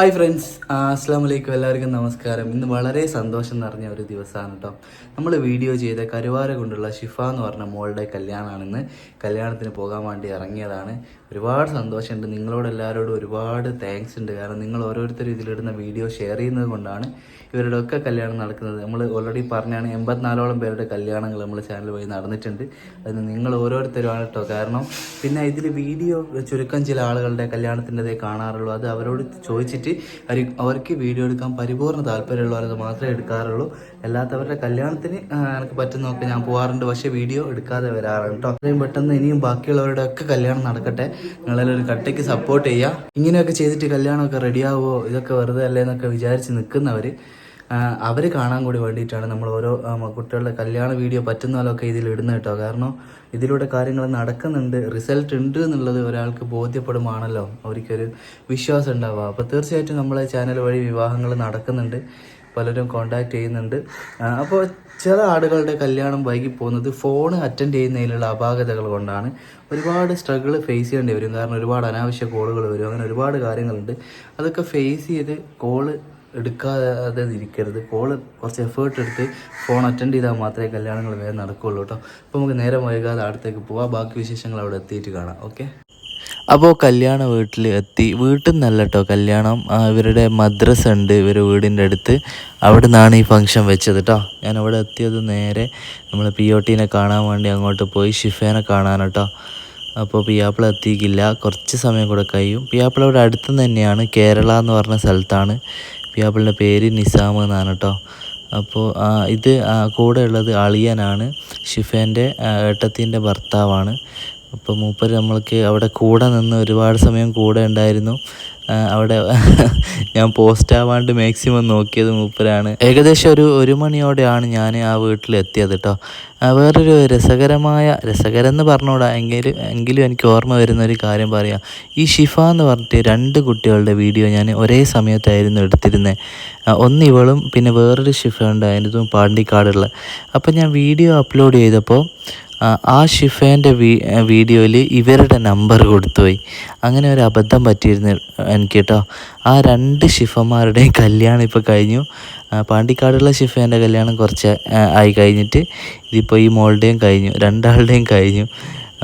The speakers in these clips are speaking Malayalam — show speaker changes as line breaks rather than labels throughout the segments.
ഹായ് ഫ്രണ്ട്സ് അസ്സാം വലൈക്കും എല്ലാവർക്കും നമസ്കാരം. ഇന്ന് വളരെ സന്തോഷം നിറഞ്ഞ ഒരു ദിവസമാണ് കേട്ടോ നമ്മൾ വീഡിയോ ചെയ്ത കരുവാര കൊണ്ടുള്ള ഷിഫ എന്ന് പറഞ്ഞ മോളുടെ കല്യാണമാണ് ഇന്ന്. കല്യാണത്തിന് പോകാൻ വേണ്ടി ഇറങ്ങിയതാണ്. ഒരുപാട് സന്തോഷമുണ്ട്. നിങ്ങളോട് എല്ലാവരോടും ഒരുപാട് താങ്ക്സ് ഉണ്ട്. കാരണം നിങ്ങൾ ഓരോരുത്തരും ഇതിലിടുന്ന വീഡിയോ ഷെയർ ചെയ്യുന്നത് കൊണ്ടാണ് ഇവരുടെ ഒക്കെ കല്യാണം നടക്കുന്നത്. നമ്മൾ ഓൾറെഡി പറഞ്ഞാണ് എൺപത്തിനാലോളം പേരുടെ കല്യാണങ്ങൾ നമ്മൾ ചാനൽ വഴി നടന്നിട്ടുണ്ട്. അതിന് നിങ്ങൾ ഓരോരുത്തരുമാണ് കേട്ടോ കാരണം പിന്നെ ഇതിൽ വീഡിയോ ചുരുക്കം ചില ആളുകളുടെ കല്യാണത്തിന്റെതേ കാണാറുള്ളൂ. അത് അവരോട് ചോദിച്ചിട്ട് അവർക്ക് വീഡിയോ എടുക്കാൻ പരിപൂർണ താല്പര്യമുള്ളവരത് മാത്രമേ എടുക്കാറുള്ളൂ. അല്ലാത്തവരുടെ കല്യാണത്തിന് എനിക്ക് പറ്റുന്നൊക്കെ ഞാൻ പോകാറുണ്ട് പക്ഷേ വീഡിയോ എടുക്കാതെ വരാറുണ്ട് കേട്ടോ അത്രയും പെട്ടെന്ന് ഇനിയും ബാക്കിയുള്ളവരുടെ ഒക്കെ കല്യാണം നടക്കട്ടെ. നിങ്ങളെല്ലാം ഒരു കട്ടയ്ക്ക് സപ്പോർട്ട് ചെയ്യുക ഇങ്ങനെയൊക്കെ ചെയ്തിട്ട് കല്യാണമൊക്കെ റെഡിയാവോ ഇതൊക്കെ വെറുതെ അല്ലേ എന്നൊക്കെ വിചാരിച്ച് നിൽക്കുന്നവർ അവർ കാണാൻ കൂടി വേണ്ടിയിട്ടാണ് നമ്മൾ ഓരോ കുട്ടികളുടെ കല്യാണ വീഡിയോ പറ്റുന്ന പോലൊക്കെ ഇതിൽ ഇടുന്നത് കേട്ടോ. കാരണം ഇതിലൂടെ കാര്യങ്ങൾ നടക്കുന്നുണ്ട് റിസൾട്ട് ഉണ്ട് എന്നുള്ളത് ഒരാൾക്ക് ബോധ്യപ്പെടുമാണല്ലോ അവർക്കൊരു വിശ്വാസം ഉണ്ടാവുക. അപ്പോൾ തീർച്ചയായിട്ടും നമ്മളെ ചാനൽ വഴി വിവാഹങ്ങൾ നടക്കുന്നുണ്ട്. പലരും കോണ്ടാക്ട് ചെയ്യുന്നുണ്ട്. അപ്പോൾ ചില ആളുകളുടെ കല്യാണം വൈകി പോകുന്നത് ഫോൺ അറ്റൻഡ് ചെയ്യുന്നതിലുള്ള അപാകതകൾ കൊണ്ടാണ്. ഒരുപാട് സ്ട്രഗിൾ ഫേസ് ചെയ്യേണ്ടി വരും. കാരണം ഒരുപാട് അനാവശ്യ കോളുകൾ വരും. അങ്ങനെ ഒരുപാട് കാര്യങ്ങളുണ്ട്. അതൊക്കെ ഫേസ് ചെയ്ത് കോൾ എടുക്കാതെ ഇരിക്കരുത്. കോൾ കുറച്ച് എഫേർട്ട് എടുത്ത് ഫോൺ അറ്റൻഡ് ചെയ്താൽ മാത്രമേ കല്യാണങ്ങൾ വേഗം നടക്കുകയുള്ളൂ കേട്ടോ. അപ്പോൾ നമുക്ക് നേരം വൈകാതെ അടുത്തേക്ക് പോവാം. ബാക്കി വിശേഷങ്ങൾ അവിടെ എത്തിയിട്ട് കാണാം. ഓക്കെ
അപ്പോൾ കല്യാണ വീട്ടിൽ എത്തി. വീട്ടിൽ നിന്നല്ല കേട്ടോ കല്യാണം ഇവരുടെ മദ്രസ ഉണ്ട്. ഇവർ വീടിന്റെ അടുത്ത്. അവിടെ നിന്നാണ് ഈ ഫംഗ്ഷൻ വെച്ചത് കേട്ടോ ഞാൻ അവിടെ എത്തിയത് നേരെ നമ്മൾ പി ഒ ടീനെ കാണാൻ വേണ്ടി അങ്ങോട്ട് പോയി ഷിഫേനെ കാണാൻ കേട്ടോ അപ്പോൾ പിയാപ്പിള എത്തിയിക്കില്ല കുറച്ച് സമയം കൂടെ കഴിയും. പിയാപ്പിള ഇവിടെ അടുത്ത് തന്നെയാണ്. കേരള എന്ന് പറഞ്ഞ സ്ഥലത്താണ്. പിയാപ്പിളിന്റെ പേര് നിസാം എന്നാണ് കേട്ടോ അപ്പോൾ ഇത് കൂടെ ഉള്ളത് അളിയനാണ്. ഷിഫേന്റെ ഏട്ടത്തിന്റെ ഭർത്താവാണ്. അപ്പോൾ മൂപ്പർ നമ്മൾക്ക് അവിടെ കൂടെ നിന്ന് ഒരുപാട് സമയം കൂടെ ഉണ്ടായിരുന്നു. അവിടെ ഞാൻ പോസ്റ്റ് ആവാണ്ട് മാക്സിമം നോക്കിയത് മൂപ്പരാണ്. ഏകദേശം ഒരു ഒരു മണിയോടെയാണ് ഞാൻ ആ വീട്ടിൽ എത്തിയത് കേട്ടോ വേറൊരു രസകരമായ രസകരം എന്ന് പറഞ്ഞുകൂടാ എങ്കിലും എങ്കിലും എനിക്ക് ഓർമ്മ വരുന്ന ഒരു കാര്യം പറയാം. ഈ ഷിഫ എന്ന് പറഞ്ഞിട്ട് രണ്ട് കുട്ടികളുടെ വീഡിയോ ഞാൻ ഒരേ സമയത്തായിരുന്നു എടുത്തിരുന്നത് ഒന്ന് ഇവളും പിന്നെ വേറൊരു ഷിഫ ഉണ്ടായിരുന്നു പാണ്ടിക്കാടുള്ള. അപ്പം ഞാൻ വീഡിയോ അപ്ലോഡ് ചെയ്തപ്പോൾ ആ, ഷിഫേന്റെ വീഡിയോയിൽ ഇവരുടെ നമ്പർ കൊടുത്തുപോയി. അങ്ങനെ ഒരു അബദ്ധം പറ്റിയിരുന്നു എനിക്ക് കേട്ടോ ആ രണ്ട് ഷിഫമാരുടെയും കല്യാണം ഇപ്പോൾ കഴിഞ്ഞു. പാണ്ടിക്കാടുള്ള ഷിഫേന്റെ കല്യാണം കുറച്ച് ആയി കഴിഞ്ഞിട്ട് ഇതിപ്പോൾ ഈ മോളുടെയും കഴിഞ്ഞു രണ്ടാളുടെയും കഴിഞ്ഞു.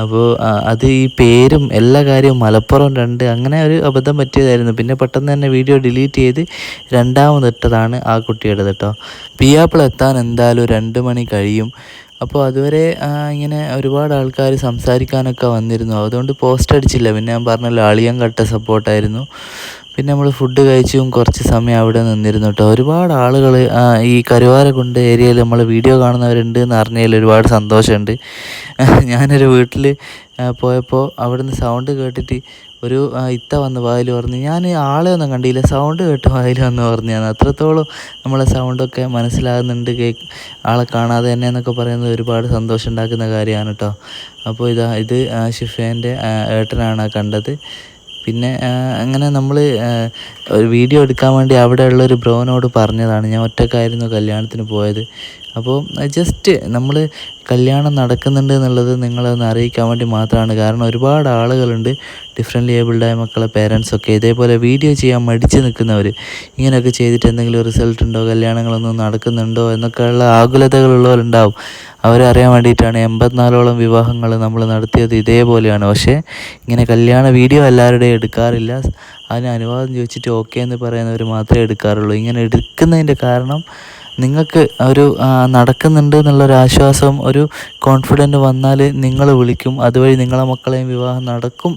അപ്പോൾ അത് ഈ പേരും എല്ലാ കാര്യവും മലപ്പുറം രണ്ട് അങ്ങനെ ഒരു അബദ്ധം പറ്റിയതായിരുന്നു. പിന്നെ പെട്ടെന്ന് തന്നെ വീഡിയോ ഡിലീറ്റ് ചെയ്ത് രണ്ടാമതിട്ടതാണ് ആ കുട്ടിയുടെ കേട്ടോ. പിയാപ്പിൾ എത്താൻ എന്തായാലും രണ്ട് മണി കഴിയും. അപ്പോൾ അതുവരെ ഇങ്ങനെ ഒരുപാട് ആൾക്കാർ സംസാരിക്കാനൊക്കെ വന്നിരുന്നു. അതുകൊണ്ട് പോസ്റ്റ് അടിച്ചില്ല. പിന്നെ ഞാൻ പറഞ്ഞ അളിയൻ കട്ട സപ്പോർട്ടായിരുന്നു. പിന്നെ നമ്മൾ ഫുഡ് കഴിച്ചും കുറച്ച് സമയം അവിടെ നിന്നിരുന്നു കേട്ടോ ഒരുപാട് ആളുകൾ ഈ കരുവാരക്കുണ്ട് ഏരിയയിൽ നമ്മൾ വീഡിയോ കാണുന്നവരുണ്ട് എന്ന് അറിഞ്ഞതിൽ ഒരുപാട് സന്തോഷമുണ്ട്. ഞാനൊരു വീട്ടിൽ പോയപ്പോൾ അവിടുന്ന് സൗണ്ട് കേട്ടിട്ട് ഒരു ഇത്ത വന്ന് വായിൽ പറഞ്ഞു ഞാൻ ആളെ ഒന്നും കണ്ടില്ല സൗണ്ട് കേട്ട് വായിൽ വന്ന് പറഞ്ഞാണ് അത്രത്തോളം നമ്മളെ സൗണ്ടൊക്കെ മനസ്സിലാകുന്നുണ്ട് കേക്ക് ആളെ കാണാതെ തന്നെ എന്നൊക്കെ പറയുന്നത് ഒരുപാട് സന്തോഷം ഉണ്ടാക്കുന്ന കാര്യമാണ് കേട്ടോ അപ്പോൾ ഇതാ ഇത് ഷിഫേന്റെ ഏട്ടനാണ് കണ്ടത്. പിന്നെ അങ്ങനെ നമ്മൾ ഒരു വീഡിയോ എടുക്കാൻ വേണ്ടി അവിടെയുള്ള ഒരു ബ്രോനോട് പറഞ്ഞതാണ്. ഞാൻ ഒറ്റക്കായിരുന്നു കല്യാണത്തിന് പോയത്. അപ്പോൾ ജസ്റ്റ് നമ്മൾ കല്യാണം നടക്കുന്നുണ്ട് എന്നുള്ളത് നിങ്ങളൊന്ന് അറിയിക്കാൻ വേണ്ടി മാത്രമാണ്. കാരണം ഒരുപാട് ആളുകളുണ്ട് ഡിഫറെന്റ് ഏബിൾഡായ മക്കളെ പേരൻസൊക്കെ ഇതേപോലെ വീഡിയോ ചെയ്യാൻ മടിച്ച് നിൽക്കുന്നവർ ഇങ്ങനെയൊക്കെ ചെയ്തിട്ട് എന്തെങ്കിലും റിസൾട്ട് ഉണ്ടോ കല്യാണങ്ങളൊന്നും നടക്കുന്നുണ്ടോ എന്നൊക്കെയുള്ള ആകുലതകളുള്ളവരുണ്ടാവും അവരറിയാൻ വേണ്ടിയിട്ടാണ് എൺപത്തിനാലോളം വിവാഹങ്ങൾ നമ്മൾ നടത്തിയത് ഇതേപോലെയാണ്. പക്ഷേ ഇങ്ങനെ കല്യാണ വീഡിയോ എല്ലാവരുടെയും എടുക്കാറില്ല. അതിന് അനുവാദം ചോദിച്ചിട്ട് ഓക്കെ എന്ന് പറയുന്നവർ മാത്രമേ എടുക്കാറുള്ളൂ. ഇങ്ങനെ എടുക്കുന്നതിന്റെ കാരണം നിങ്ങൾക്ക് ഒരു നടക്കുന്നുണ്ട് എന്നുള്ളൊരു ആശ്വാസം ഒരു കോൺഫിഡന്റ് വന്നാൽ നിങ്ങൾ വിളിക്കും. അതുവഴി നിങ്ങളെ മക്കളെയും വിവാഹം നടക്കും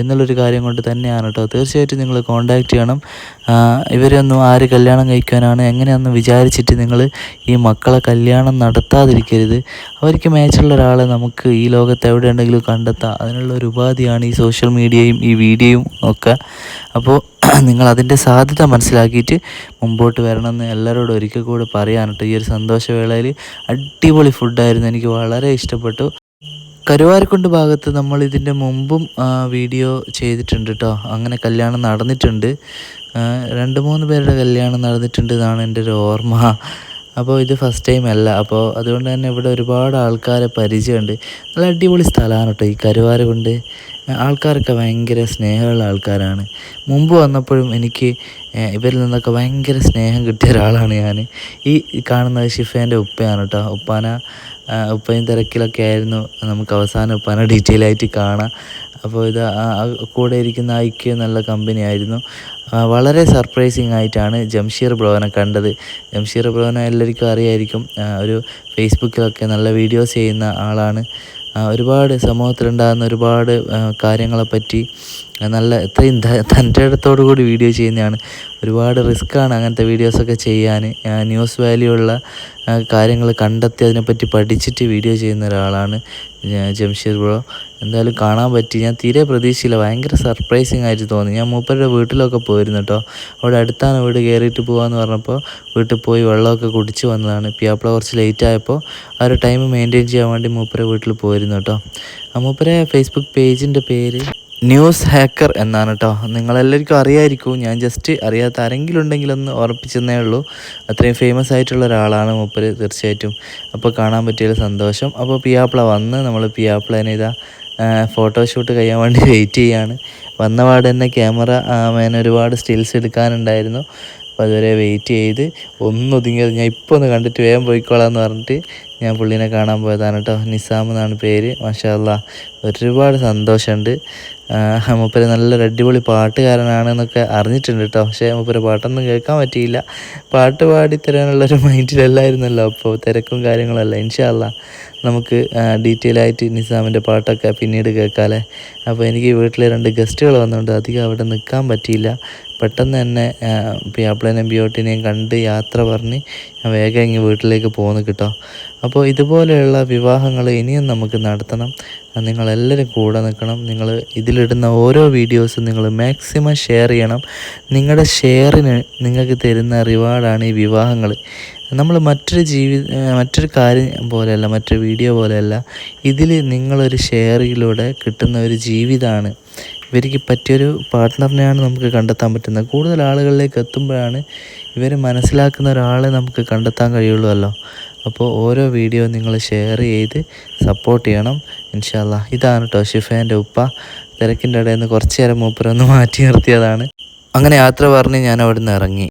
എന്നുള്ളൊരു കാര്യം കൊണ്ട് തന്നെയാണ് കേട്ടോ തീർച്ചയായിട്ടും നിങ്ങൾ കോണ്ടാക്ട് ചെയ്യണം. ഇവരൊന്നും ആര് കല്യാണം കഴിക്കാനാണ് എങ്ങനെയാണെന്ന് വിചാരിച്ചിട്ട് നിങ്ങൾ ഈ മക്കളെ കല്യാണം നടത്താതിരിക്കരുത്. അവർക്ക് മേച്ചുള്ള ഒരാളെ നമുക്ക് ഈ ലോകത്ത് എവിടെ ഉണ്ടെങ്കിലും കണ്ടെത്താം. അതിനുള്ള ഒരു ഉപാധിയാണ് ഈ സോഷ്യൽ മീഡിയയും ഈ വീഡിയോയും ഒക്കെ. അപ്പോൾ നിങ്ങൾ അതിന്റെ സാധ്യത മനസ്സിലാക്കിയിട്ട് മുമ്പോട്ട് വരണമെന്ന് എല്ലാവരോടും ഒരിക്കൽ കൂടെ പറയാൻ ഈ ഒരു സന്തോഷവേളയിൽ അടിപൊളി ഫുഡായിരുന്നു എനിക്ക് വളരെ ഇഷ്ടപ്പെട്ടു. കരുവാരക്കുണ്ട് ഭാഗത്ത് നമ്മൾ ഇതിന്റെ മുമ്പും വീഡിയോ ചെയ്തിട്ടുണ്ട് കേട്ടോ അങ്ങനെ കല്യാണം നടന്നിട്ടുണ്ട്. രണ്ട് മൂന്ന് പേരുടെ കല്യാണം നടന്നിട്ടുണ്ട് എന്നാണ് എന്റെ ഒരു ഓർമ്മ. അപ്പോൾ ഇത് ഫസ്റ്റ് ടൈം അല്ല. അപ്പോൾ അതുകൊണ്ട് തന്നെ ഇവിടെ ഒരുപാട് ആൾക്കാരെ പരിചയമുണ്ട്. നല്ല അടിപൊളി സ്ഥലമാണ് കേട്ടോ ഈ കരുവാര കൊണ്ട്. ആൾക്കാരൊക്കെ ഭയങ്കര സ്നേഹമുള്ള ആൾക്കാരാണ്. മുമ്പ് വന്നപ്പോഴും എനിക്ക് ഇവരിൽ നിന്നൊക്കെ ഭയങ്കര സ്നേഹം കിട്ടിയ ഒരാളാണ് ഞാൻ. ഈ കാണുന്നത് ഷിഫേന്റെ ഉപ്പയാണ് കേട്ടോ. ഉപ്പാന ഉപ്പയും തിരക്കിലൊക്കെ ആയിരുന്നു. നമുക്ക് അവസാനം ഉപ്പാന ഡീറ്റെയിൽ ആയിട്ട് കാണാം. അപ്പോൾ ഇത് കൂടെ ഇരിക്കുന്ന ഐക്യ നല്ല കമ്പനി ആയിരുന്നു. വളരെ സർപ്രൈസിങ് ആയിട്ടാണ് ജംഷീർ ബ്രോനെ കണ്ടത്. ജംഷീർ ബ്രോനെ എല്ലാവർക്കും അറിയായിരിക്കും. ഒരു ഫേസ്ബുക്കിലൊക്കെ നല്ല വീഡിയോസ് ചെയ്യുന്ന ആളാണ്. ഒരുപാട് സമൂഹത്തിലുണ്ടാകുന്ന ഒരുപാട് കാര്യങ്ങളെപ്പറ്റി നല്ല ഇത്രയും തന്റെ ഇടത്തോടു കൂടി വീഡിയോ ചെയ്യുന്നതാണ്. ഒരുപാട് റിസ്ക്കാണ് അങ്ങനത്തെ വീഡിയോസൊക്കെ ചെയ്യാൻ. ന്യൂസ് വാല്യൂ ഉള്ള കാര്യങ്ങൾ കണ്ടെത്തി അതിനെപ്പറ്റി പഠിച്ചിട്ട് വീഡിയോ ചെയ്യുന്ന ഒരാളാണ് ജംഷീർ ബ്രോ എന്തായാലും കാണാൻ പറ്റി. ഞാൻ തീരെ പ്രതീക്ഷയില്ല ഭയങ്കര സർപ്രൈസിങ് ആയിട്ട് തോന്നി. ഞാൻ മൂപ്പരുടെ വീട്ടിലൊക്കെ പോയിരുന്നു കേട്ടോ അവിടെ അടുത്താണ് വീട്. കയറിയിട്ട് പോകാമെന്ന് പറഞ്ഞപ്പോൾ വീട്ടിൽ പോയി വെള്ളമൊക്കെ കുടിച്ച് വന്നതാണ്. പിയാപ്പിള കുറച്ച് ലേറ്റ് ആയപ്പോൾ ആ ഒരു ടൈം മെയിന്റെയിൻ ചെയ്യാൻ വേണ്ടി മൂപ്പരെ വീട്ടിൽ പോയിരുന്നു കേട്ടോ ആ മൂപ്പരെ ഫേസ്ബുക്ക് പേജിന്റെ പേര് ന്യൂസ് ഹാക്കർ എന്നാണ് കേട്ടോ നിങ്ങളെല്ലാവർക്കും അറിയായിരിക്കും. ഞാൻ ജസ്റ്റ് അറിയാത്ത ആരെങ്കിലും ഉണ്ടെങ്കിലൊന്ന് ഓർപ്പിച്ചെന്നേ ഉള്ളൂ. അത്രയും ഫേമസ് ആയിട്ടുള്ള ഒരാളാണ് മൂപ്പര് തീർച്ചയായിട്ടും. അപ്പോൾ കാണാൻ പറ്റിയ സന്തോഷം. അപ്പോൾ പിയാപ്ല വന്ന് നമ്മൾ പിയാപ്പിളനെ ഇതാ ഫോട്ടോഷൂട്ട് കഴിയാൻ വേണ്ടി വെയിറ്റ് ചെയ്യാണ്. വന്ന പാട് തന്നെ ക്യാമറ മേന ഒരുപാട് സ്റ്റിൽസ് എടുക്കാനുണ്ടായിരുന്നു. അപ്പോൾ അതുവരെ വെയിറ്റ് ചെയ്ത് ഒന്ന് ഒതുങ്ങിയത് ഞാൻ ഇപ്പോൾ ഒന്ന് കണ്ടിട്ട് വേഗം പോയിക്കോളാം എന്ന് പറഞ്ഞിട്ട് ഞാൻ പുള്ളീനെ കാണാൻ പോയതാണ് കേട്ടോ നിസാം എന്നാണ് പേര്. മാഷാ അല്ലാ ഒരുപാട് സന്തോഷമുണ്ട്. മൂപ്പര് നല്ലൊരു അടിപൊളി പാട്ടുകാരനാണെന്നൊക്കെ അറിഞ്ഞിട്ടുണ്ട് കേട്ടോ പക്ഷേ മൂപ്പര് പാട്ടൊന്നും കേൾക്കാൻ പറ്റിയില്ല. പാട്ട് പാടി തരാനുള്ളൊരു മൈൻഡിലല്ലായിരുന്നല്ലോ. അപ്പോൾ തിരക്കും കാര്യങ്ങളല്ല. ഇൻഷാല്ല നമുക്ക് ഡീറ്റെയിൽ ആയിട്ട് നിസാമിന്റെ പാട്ടൊക്കെ പിന്നീട് കേൾക്കാമല്ലേ അപ്പോൾ എനിക്ക് വീട്ടിൽ രണ്ട് ഗസ്റ്റുകൾ വന്നുകൊണ്ട് അധികം അവിടെ നിൽക്കാൻ പറ്റിയില്ല. പെട്ടെന്ന് തന്നെ പിയാപ്പിളനെയും ബിയോട്ടിനെയും കണ്ട് യാത്ര പറഞ്ഞ് ഞാൻ വേഗം ഇങ്ങ് വീട്ടിലേക്ക് പോകുന്നു കിട്ടോ. അപ്പോൾ ഇതുപോലെയുള്ള വിവാഹങ്ങൾ ഇനിയും നമുക്ക് നടത്തണം. നിങ്ങളെല്ലാവരും കൂടെ നിൽക്കണം. നിങ്ങൾ ഇതിലിടുന്ന ഓരോ വീഡിയോസും നിങ്ങൾ മാക്സിമം ഷെയർ ചെയ്യണം. നിങ്ങളുടെ ഷെയറിന് നിങ്ങൾക്ക് തരുന്ന റിവാർഡാണ് ഈ വിവാഹങ്ങൾ നമ്മൾ മറ്റൊരു ജീവി മറ്റൊരു കാര്യം പോലെയല്ല മറ്റൊരു വീഡിയോ പോലെയല്ല ഇതിൽ നിങ്ങളൊരു ഷെയറിലൂടെ കിട്ടുന്ന ഒരു ജീവിതമാണ് ഇവർക്ക് പറ്റിയൊരു പാർട്ട്ണറിനെയാണ് നമുക്ക് കണ്ടെത്താൻ പറ്റുന്നത്. കൂടുതൽ ആളുകളിലേക്ക് എത്തുമ്പോഴാണ് ഇവർ മനസ്സിലാക്കുന്ന ഒരാളെ നമുക്ക് കണ്ടെത്താൻ കഴിയുള്ളൂ അപ്പോൾ ഓരോ വീഡിയോ നിങ്ങൾ ഷെയർ ചെയ്ത് സപ്പോർട്ട് ചെയ്യണം. ഇൻഷാല്ല ഇതാണ് കേട്ടോ ഷിഫേന്റെ ഉപ്പ. തിരക്കിന്റെ ഇടയിൽ നിന്ന് കുറച്ച് നേരം മൂപ്പരൊന്ന് മാറ്റി നിർത്തിയതാണ്. അങ്ങനെ യാത്ര പറഞ്ഞ് ഞാൻ അവിടെ നിന്ന് ഇറങ്ങി.